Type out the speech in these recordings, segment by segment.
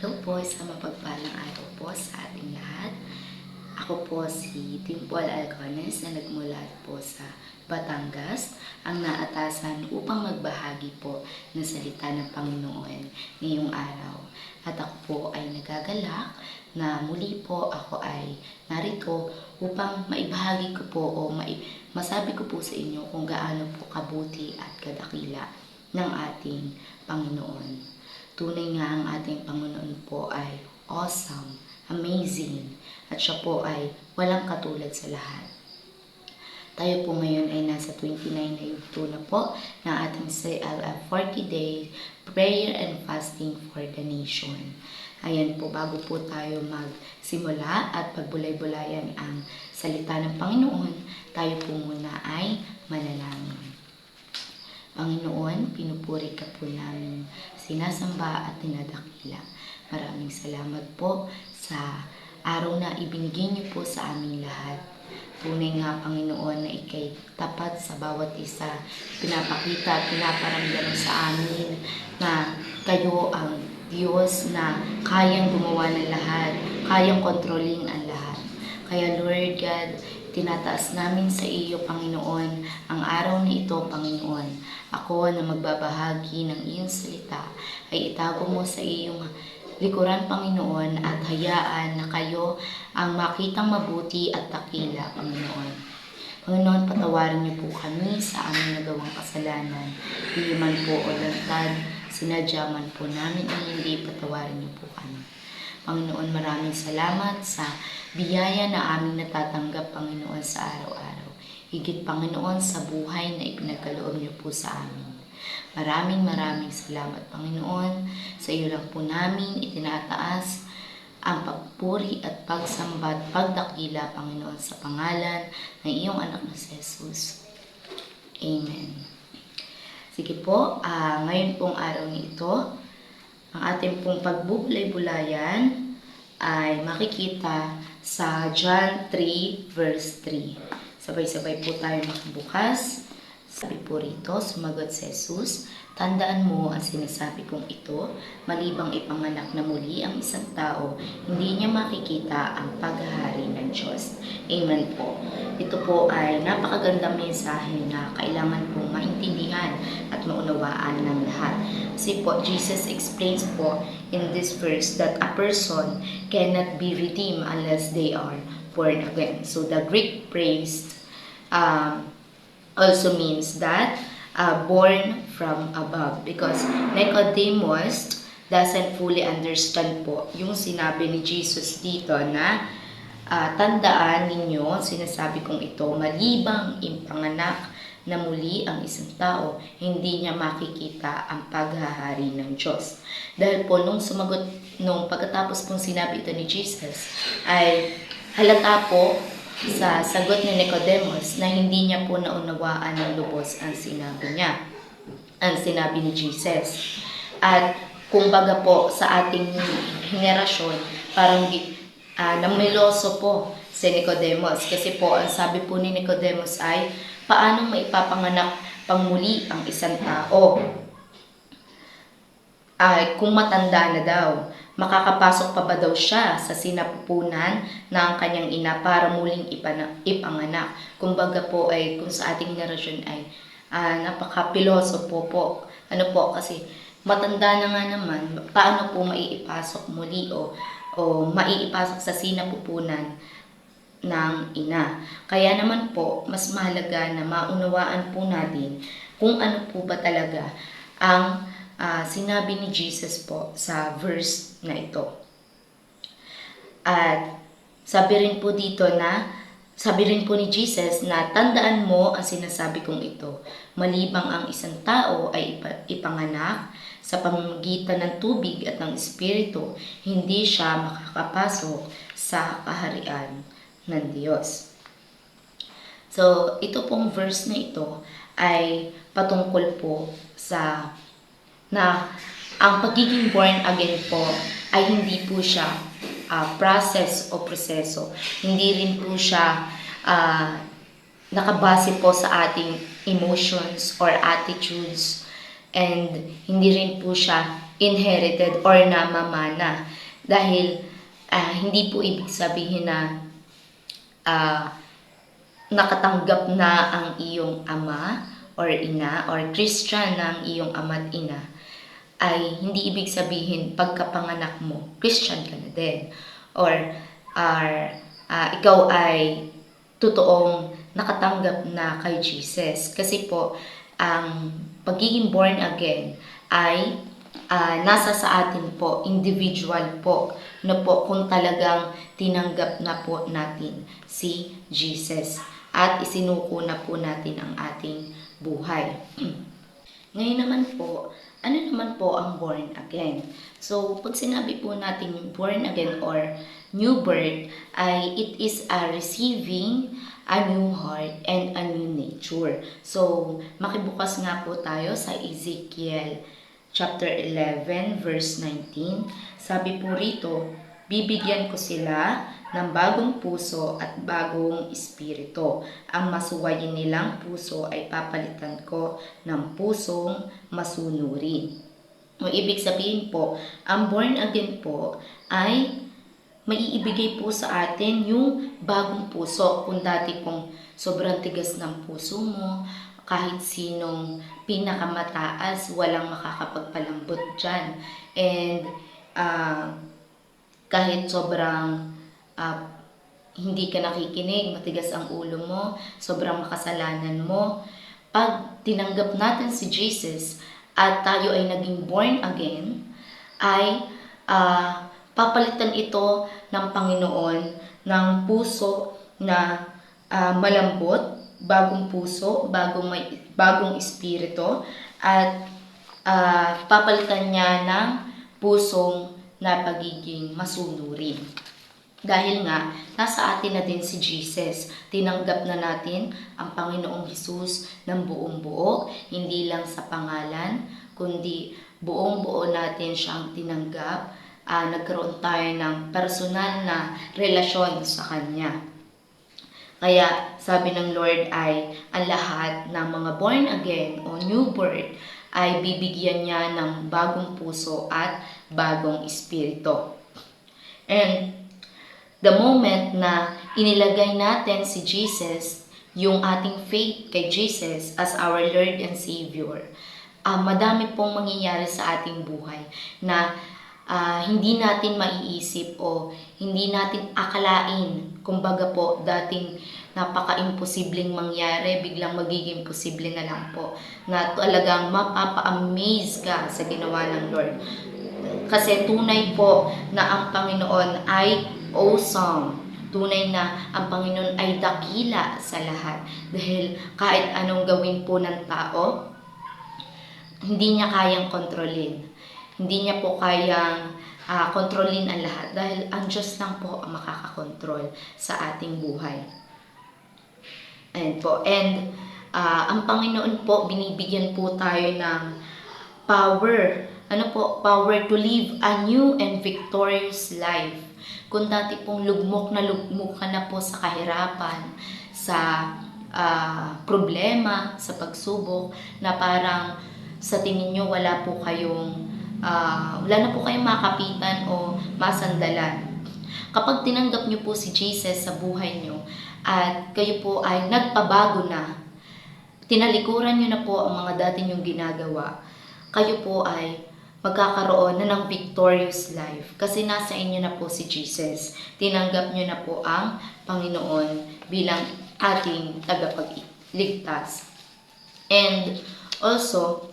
Hello po, sa mapagpalang araw po sa ating lahat. Ako po si Dimple Alcones na nagmula po sa Batangas, ang naatasan upang magbahagi po ng salita ng Panginoon ngayong araw. At ako po ay nagagalak na muli po ako ay narito upang maibahagi ko po o masabi ko po sa inyo kung gaano po kabuti at kadakila ng ating Panginoon. Tunay nga ang ating Panginoon po ay awesome, amazing, at siya po ay walang katulad sa lahat. Tayo po ngayon ay nasa 29 na yugto na po ng ating CLF 40 Day Prayer and Fasting for the Nation. Ayan po, bago po tayo magsimula at pagbulay-bulayan ang salita ng Panginoon, tayo po muna ay manalangin. Panginoon, pinupuri ka po namin, sinasamba at tinadakila. Maraming salamat po sa araw na ibinigay niyo po sa aming lahat. Tunay nga, Panginoon, na ikay tapat sa bawat isa. Pinapakita at pinaparamdam sa amin na kayo ang Diyos na kayang gumawa ng lahat, kayang kontrolin ang lahat. Kaya Lord God, tinataas namin sa iyo, Panginoon, ang araw na ito, Panginoon. Ako na magbabahagi ng iyong salita ay itago mo sa iyong likuran, Panginoon, at hayaan na kayo ang makitang mabuti at takila, Panginoon. Panginoon, patawarin niyo po kami sa aming nagawang kasalanan. Hindi man po o lantad, sinadya man po namin ang hindi, patawarin niyo po kami. Panginoon, maraming salamat sa biyaya na aming natatanggap, Panginoon, sa araw-araw. Higit, Panginoon, sa buhay na ipinagkaloob niyo po sa amin. Maraming maraming salamat, Panginoon. Sa iyo lang po namin itinataas ang pagpuri at pagsamba at pagdakila, Panginoon, sa pangalan ng iyong anak na si Jesus. Amen. Sige po, ah, ngayon pong araw nito, ang ating pong pagbubulay-bulayan ay makikita sa John 3 verse 3. Sabay-sabay po tayo makabukas. Sabi po rito, sumagot si Jesus, Tandaan mo ang sinasabi kong ito, malibang ipanganak na muli ang isang tao, hindi niya makikita ang paghahari ng Diyos. Amen po. Ito po ay napakagandang mensahe na kailangan pong maintindihan at maunawaan ng lahat. Kasi po, Jesus explains po in this verse that a person cannot be redeemed unless they are born again. So the Greek phrase um, also means that uh, born from above because Nicodemus doesn't fully understand po yung sinabi ni Jesus dito na ah, tandaan ninyo, sinasabi kong ito, malibang impanganak na muli ang isang tao, hindi niya makikita ang paghahari ng Diyos. Dahil po, nung sumagot, nung pagkatapos pong sinabi ito ni Jesus, ay halata po sa sagot ni Nicodemus na hindi niya po naunawaan ng lubos ang sinabi niya, ang sinabi ni Jesus. At kumbaga po sa ating henerasyon, parang uh, namiloso po si Nicodemus. Kasi po, ang sabi po ni Nicodemus ay, paano maipapanganak pangmuli ang isang tao? Ay, kung matanda na daw, makakapasok pa ba daw siya sa sinapupunan ng kanyang ina para muling ipana, ipanganak. Kumbaga po ay kung sa ating henerasyon ay uh, napaka-piloso po po. Ano po kasi matanda na nga naman, paano po maiipasok muli o, o maiipasok sa sinapupunan ng ina. Kaya naman po, mas mahalaga na maunawaan po natin kung ano po ba talaga ang uh, sinabi ni Jesus po sa verse na ito. At sabi rin po dito na, sabi rin po ni Jesus na tandaan mo ang sinasabi kong ito. Malibang ang isang tao ay ipanganak sa pamamagitan ng tubig at ng espiritu, hindi siya makakapasok sa kaharian ng Diyos. So, ito pong verse na ito ay patungkol po sa na ang pagiging born again po ay hindi po siya uh, process o proseso. Hindi rin po siya uh, nakabase po sa ating emotions or attitudes and hindi rin po siya inherited or namamana. Dahil ah, hindi po ibig sabihin na ah, nakatanggap na ang iyong ama or ina or Christian na ang iyong ama at ina ay hindi ibig sabihin pagkapanganak mo, Christian ka na din. Or, or ah, ikaw ay totoong nakatanggap na kay Jesus. Kasi po, ang pagiging born again ay ah, nasa sa atin po, individual po, na po kung talagang tinanggap na po natin si Jesus at isinuko na po natin ang ating buhay. Ngayon naman po, ano naman po ang born again? So, pag sinabi po natin born again or new birth, ay it is a receiving a new heart and a new nature. So, makibukas nga po tayo sa Ezekiel chapter 11 verse 19. Sabi po rito, bibigyan ko sila ng bagong puso at bagong espiritu. Ang masuwayin nilang puso ay papalitan ko ng pusong masunurin. O ibig sabihin po, ang born again po ay maiibigay po sa atin yung bagong puso. Kung dati pong sobrang tigas ng puso mo, kahit sinong pinakamataas, walang makakapagpalambot dyan. And ah, kahit sobrang ah, hindi ka nakikinig, matigas ang ulo mo, sobrang makasalanan mo, pag tinanggap natin si Jesus at tayo ay naging born again, ay ah, papalitan ito ng Panginoon ng puso na ah, malambot, bagong puso, bagong may bagong espiritu at ah, papalitan niya ng pusong na pagiging masunurin. Dahil nga, nasa atin na din si Jesus. Tinanggap na natin ang Panginoong Hesus ng buong buo, hindi lang sa pangalan, kundi buong buo natin siyang tinanggap. Ah, nagkaroon tayo ng personal na relasyon sa Kanya. Kaya sabi ng Lord ay ang lahat ng mga born again o new birth ay bibigyan niya ng bagong puso at bagong espiritu. And the moment na inilagay natin si Jesus, yung ating faith kay Jesus as our Lord and Savior, ah, madami pong mangyayari sa ating buhay na ah, hindi natin maiisip o hindi natin akalain. Kumbaga po, dating napaka-imposibleng mangyari, biglang magiging posible na lang po. Na talagang mapapa-amaze ka sa ginawa ng Lord. Kasi tunay po na ang Panginoon ay awesome. Tunay na ang Panginoon ay dakila sa lahat. Dahil kahit anong gawin po ng tao, hindi niya kayang kontrolin. Hindi niya po kayang ah, kontrolin ang lahat dahil ang Diyos lang po ang makakakontrol sa ating buhay. Ayan po. And ah, ang Panginoon po, binibigyan po tayo ng power. Ano po? Power to live a new and victorious life. Kung dati pong lugmok na lugmok ka na po sa kahirapan, sa ah, problema, sa pagsubok, na parang sa tingin nyo wala po kayong, ah, wala na po kayong makapitan o masandalan. Kapag tinanggap nyo po si Jesus sa buhay nyo at kayo po ay nagpabago na, tinalikuran nyo na po ang mga dati nyong ginagawa, kayo po ay magkakaroon na ng victorious life kasi nasa inyo na po si Jesus. Tinanggap nyo na po ang Panginoon bilang ating tagapagligtas. And also,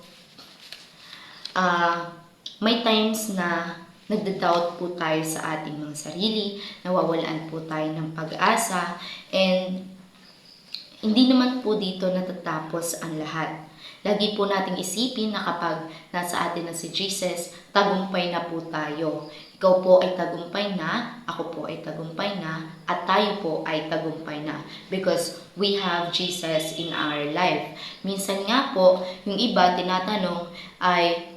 ah may times na nagda-doubt po tayo sa ating mga sarili, nawawalaan po tayo ng pag-asa, and hindi naman po dito natatapos ang lahat. Lagi po nating isipin na kapag nasa atin na si Jesus, tagumpay na po tayo. Ikaw po ay tagumpay na, ako po ay tagumpay na, at tayo po ay tagumpay na. Because we have Jesus in our life. Minsan nga po, yung iba tinatanong ay,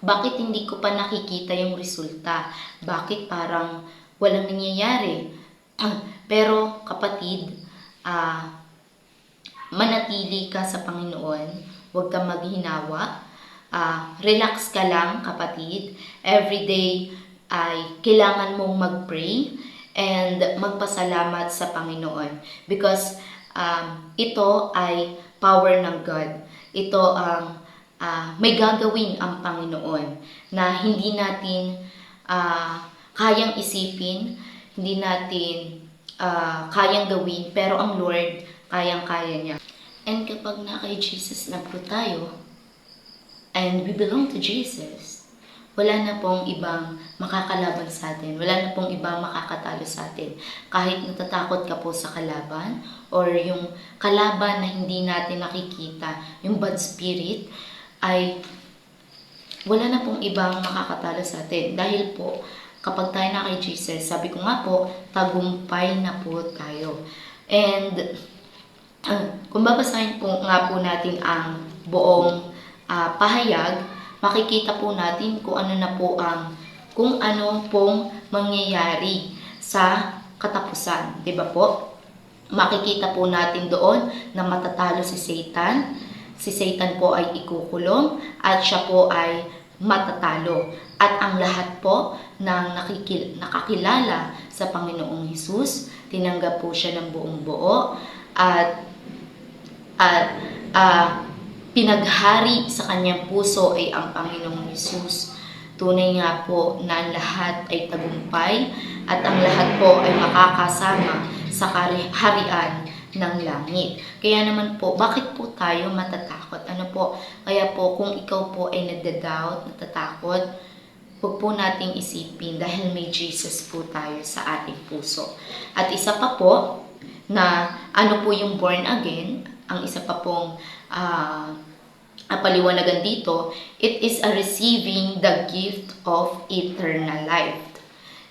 bakit hindi ko pa nakikita yung resulta? Bakit parang walang nangyayari? Pero kapatid, ah manatili ka sa Panginoon, huwag kang maghinawa, ah, relax ka lang kapatid. Every day ay kailangan mong mag-pray and magpasalamat sa Panginoon because um, ito ay power ng God. Ito ang ah, may gagawin ang Panginoon na hindi natin ah, kayang isipin, hindi natin ah, kayang gawin, pero ang Lord kayang-kaya niya. And kapag na kay Jesus na po tayo, and we belong to Jesus, wala na pong ibang makakalaban sa atin. Wala na pong ibang makakatalo sa atin. Kahit natatakot ka po sa kalaban or yung kalaban na hindi natin nakikita, yung bad spirit, ay wala na pong ibang makakatalo sa atin. Dahil po, kapag tayo na kay Jesus, sabi ko nga po, tagumpay na po tayo. And ah, kung babasahin po nga po natin ang buong ah, pahayag, makikita po natin kung ano na po ang kung ano pong mangyayari sa katapusan, ba po? Makikita po natin doon na matatalo si Satan. Si Satan po ay ikukulong at siya po ay matatalo. At ang lahat po ng nakikil- nakakilala sa Panginoong Hesus, tinanggap po siya ng buong buo at at ah, pinaghari sa kanyang puso ay ang Panginoong Yesus. Tunay nga po na lahat ay tagumpay at ang lahat po ay makakasama sa kari- harian ng langit. Kaya naman po, bakit po tayo matatakot? Ano po? Kaya po, kung ikaw po ay nagda-doubt, natatakot, huwag po nating isipin dahil may Jesus po tayo sa ating puso. At isa pa po, na ano po yung born again, ang isa pa pong ah, paliwanagan dito, it is a receiving the gift of eternal life.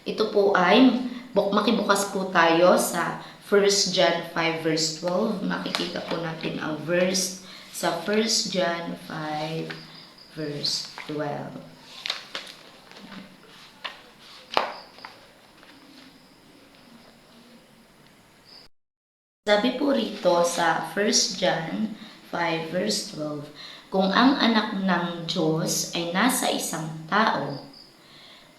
Ito po ay, buk makibukas po tayo sa 1 John 5 verse 12. Makikita po natin ang verse sa 1 John 5 verse 12. Sabi po rito sa 1 John 5 verse 12, kung ang anak ng Diyos ay nasa isang tao,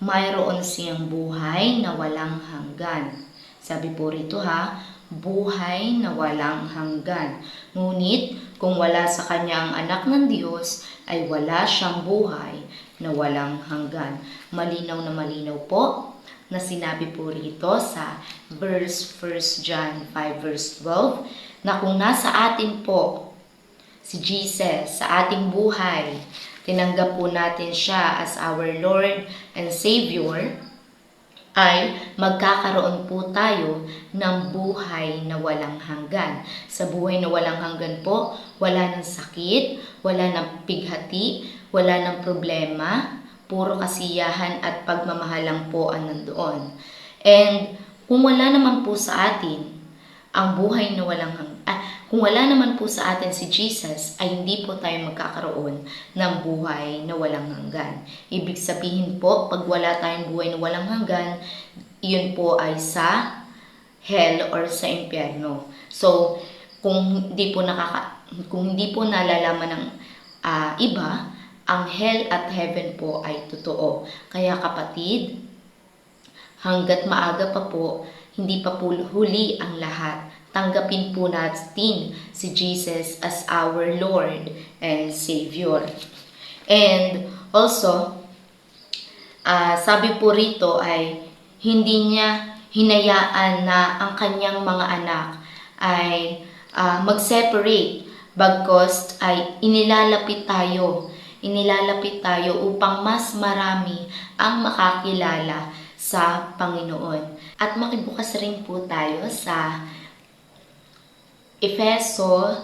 mayroon siyang buhay na walang hanggan. Sabi po rito ha, buhay na walang hanggan. Ngunit kung wala sa kanya ang anak ng Diyos, ay wala siyang buhay na walang hanggan. Malinaw na malinaw po na sinabi po rito sa verse 1 John 5 verse 12 na kung nasa atin po si Jesus sa ating buhay, tinanggap po natin siya as our Lord and Savior, ay magkakaroon po tayo ng buhay na walang hanggan. Sa buhay na walang hanggan po, wala ng sakit, wala ng pighati, wala ng problema, puro kasiyahan at pagmamahal lang po ang nandoon. And kung wala naman po sa atin ang buhay na walang hanggan, ah, kung wala naman po sa atin si Jesus, ay hindi po tayo magkakaroon ng buhay na walang hanggan. Ibig sabihin po, pag wala tayong buhay na walang hanggan, yun po ay sa hell or sa impyerno. So, kung hindi po nakaka kung hindi po nalalaman ng ah, iba, ang hell at heaven po ay totoo. Kaya kapatid, hanggat maaga pa po, hindi pa po huli ang lahat. Tanggapin po natin si Jesus as our Lord and Savior. And also, ah, sabi po rito ay hindi niya hinayaan na ang kanyang mga anak ay ah, mag-separate bagkos ay inilalapit tayo inilalapit tayo upang mas marami ang makakilala sa Panginoon. At makibukas rin po tayo sa Efeso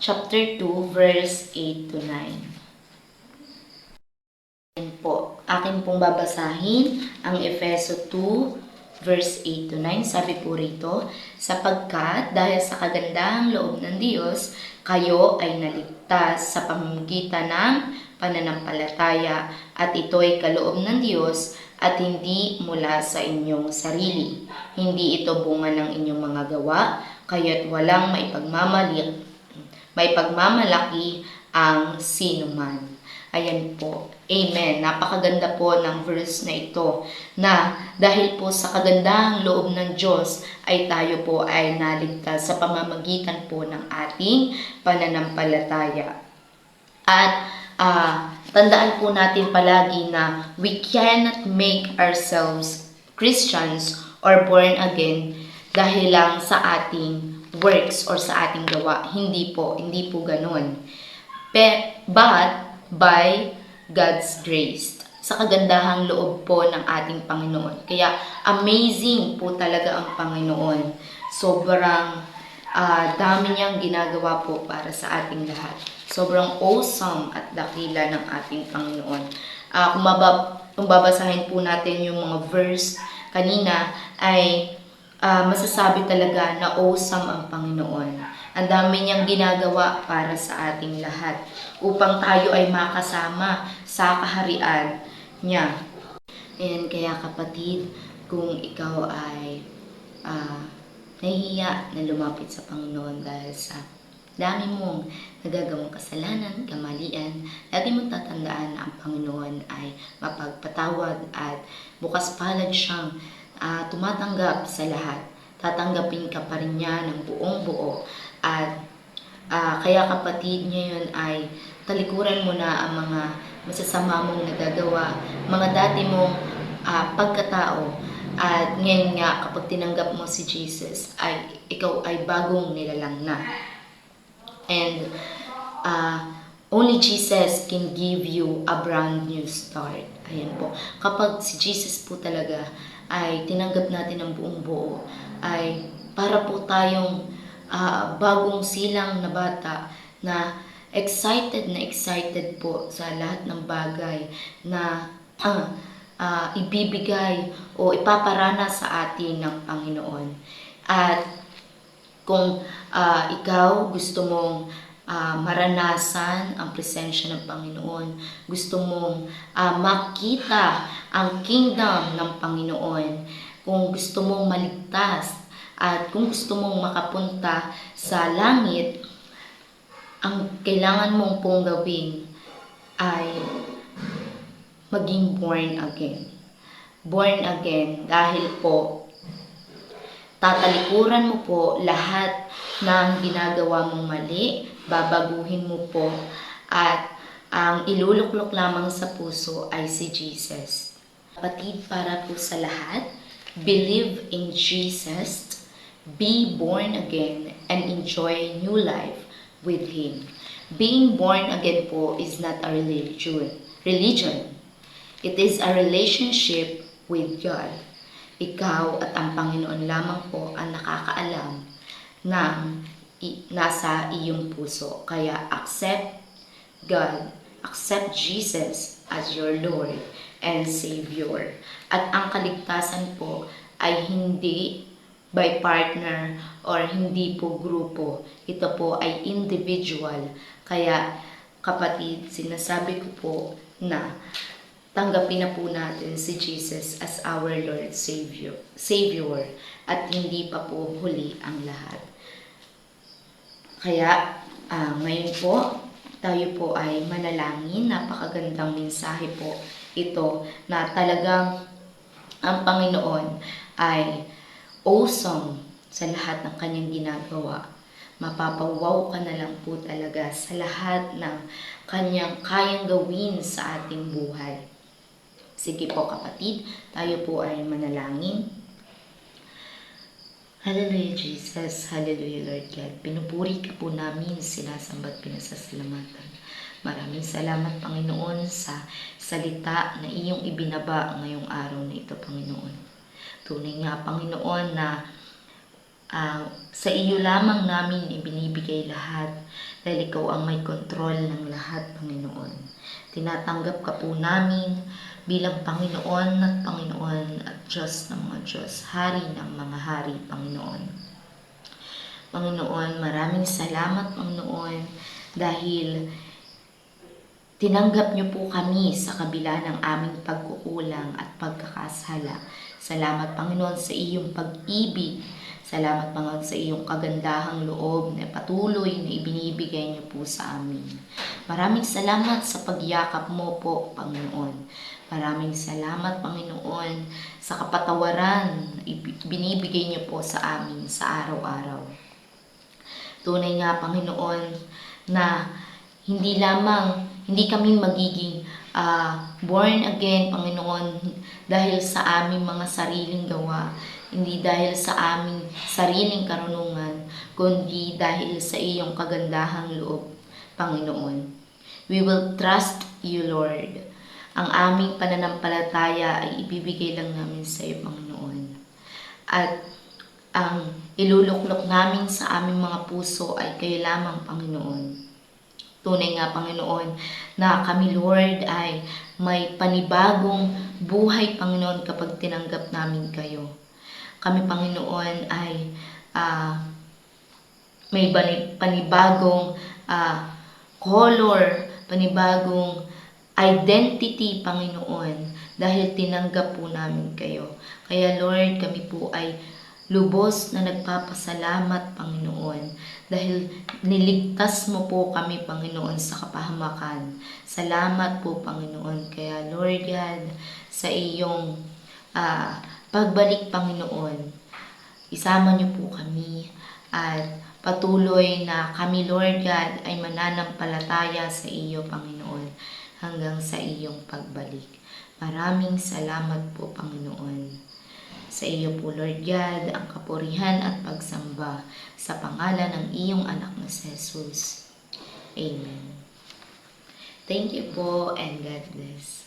chapter 2 verse 8 to 9. Yan po, akin pong babasahin ang Efeso 2 verse 8 to 9. Sabi po rito, sapagkat dahil sa kagandahang loob ng Diyos, kayo ay naligtas sa pamamagitan ng pananampalataya at ito ay kaloob ng Diyos at hindi mula sa inyong sarili. Hindi ito bunga ng inyong mga gawa, kaya't walang maipagmamali, maipagmamalaki ang sinuman. Ayan po. Amen. Napakaganda po ng verse na ito na dahil po sa kagandahang loob ng Diyos ay tayo po ay naligtas sa pamamagitan po ng ating pananampalataya. At ah, tandaan po natin palagi na we cannot make ourselves Christians or born again dahil lang sa ating works or sa ating gawa. Hindi po, hindi po ganun. Pe, but by God's grace. Sa kagandahang loob po ng ating Panginoon. Kaya amazing po talaga ang Panginoon. Sobrang ah, dami niyang ginagawa po para sa ating lahat. Sobrang awesome at dakila ng ating Panginoon. Ah, kung, babasahin po natin yung mga verse kanina ay ah, masasabi talaga na awesome ang Panginoon. Ang dami niyang ginagawa para sa ating lahat upang tayo ay makasama sa kaharian niya. And kaya kapatid, kung ikaw ay ah, nahihiya na lumapit sa Panginoon dahil sa dami mong nagagawang kasalanan, kamalian, lagi mong tatandaan na ang Panginoon ay mapagpatawad at bukas palad siyang ah, tumatanggap sa lahat. Tatanggapin ka pa rin niya ng buong buo. At ah, kaya kapatid ngayon ay talikuran mo na ang mga masasama mong nagagawa, mga dati mong ah, pagkatao. At ngayon nga, kapag tinanggap mo si Jesus, ay ikaw ay bagong nilalang na. And uh, only Jesus can give you a brand new start. Ayan po. Kapag si Jesus po talaga ay tinanggap natin ng buong buo, ay para po tayong ah, bagong silang na bata na excited na excited po sa lahat ng bagay na ah, ah, ibibigay o ipaparana sa atin ng Panginoon. At kung ah, ikaw gusto mong ah, maranasan ang presensya ng Panginoon, gusto mong ah, makita ang kingdom ng Panginoon, kung gusto mong maligtas, at kung gusto mong makapunta sa langit, ang kailangan mong pong gawin ay maging born again. Born again dahil po tatalikuran mo po lahat ng ginagawa mong mali, babaguhin mo po, at ang iluluklok lamang sa puso ay si Jesus. Kapatid, para po sa lahat, believe in Jesus, be born again, and enjoy new life with Him. Being born again po is not a religion. Religion. It is a relationship with God. Ikaw at ang Panginoon lamang po ang nakakaalam ng nasa iyong puso. Kaya accept God, accept Jesus as your Lord and Savior. At ang kaligtasan po ay hindi by partner or hindi po grupo. Ito po ay individual. Kaya kapatid, sinasabi ko po na tanggapin na po natin si Jesus as our Lord Savior, Savior at hindi pa po huli ang lahat. Kaya ah, ngayon po, tayo po ay manalangin. Napakagandang mensahe po ito na talagang ang Panginoon ay awesome sa lahat ng kanyang ginagawa. Mapapawaw ka na lang po talaga sa lahat ng kanyang kayang gawin sa ating buhay. Sige po kapatid, tayo po ay manalangin. Hallelujah Jesus, Hallelujah Lord God. Pinupuri ka po namin, sinasambat, pinasasalamatan. Maraming salamat Panginoon sa salita na iyong ibinaba ngayong araw na ito Panginoon. Tunay nga Panginoon na ah, sa iyo lamang namin ibinibigay lahat dahil ikaw ang may kontrol ng lahat Panginoon. Tinatanggap ka po namin bilang Panginoon at Panginoon at Diyos ng mga Diyos, Hari ng mga Hari, Panginoon. Panginoon, maraming salamat, Panginoon, dahil tinanggap niyo po kami sa kabila ng aming pagkukulang at pagkakasala. Salamat, Panginoon, sa iyong pag-ibig Salamat Panginoon sa iyong kagandahang loob na patuloy na ibinibigay niyo po sa amin. Maraming salamat sa pagyakap mo po, Panginoon. Maraming salamat, Panginoon, sa kapatawaran na ibi- binibigay niyo po sa amin sa araw-araw. Tunay nga, Panginoon, na hindi lamang, hindi kami magiging ah, born again, Panginoon, dahil sa aming mga sariling gawa, hindi dahil sa aming sariling karunungan, kundi dahil sa iyong kagandahang loob, Panginoon. We will trust you, Lord. Ang aming pananampalataya ay ibibigay lang namin sa iyo, Panginoon. At ang iluluklok namin sa aming mga puso ay kayo lamang, Panginoon. Tunay nga, Panginoon, na kami, Lord, ay may panibagong buhay, Panginoon, kapag tinanggap namin kayo. Kami, Panginoon, ay ah, may panibagong ah, color, panibagong identity, Panginoon, dahil tinanggap po namin kayo. Kaya, Lord, kami po ay lubos na nagpapasalamat, Panginoon, dahil niligtas mo po kami, Panginoon, sa kapahamakan. Salamat po, Panginoon. Kaya, Lord God, sa iyong ah, pagbalik, Panginoon, isama niyo po kami at patuloy na kami, Lord God, ay mananampalataya sa iyo, Panginoon, hanggang sa iyong pagbalik. Maraming salamat po, Panginoon. Sa iyo po, Lord God, ang kapurihan at pagsamba sa pangalan ng iyong anak na si Jesus. Amen. Thank you po and God bless.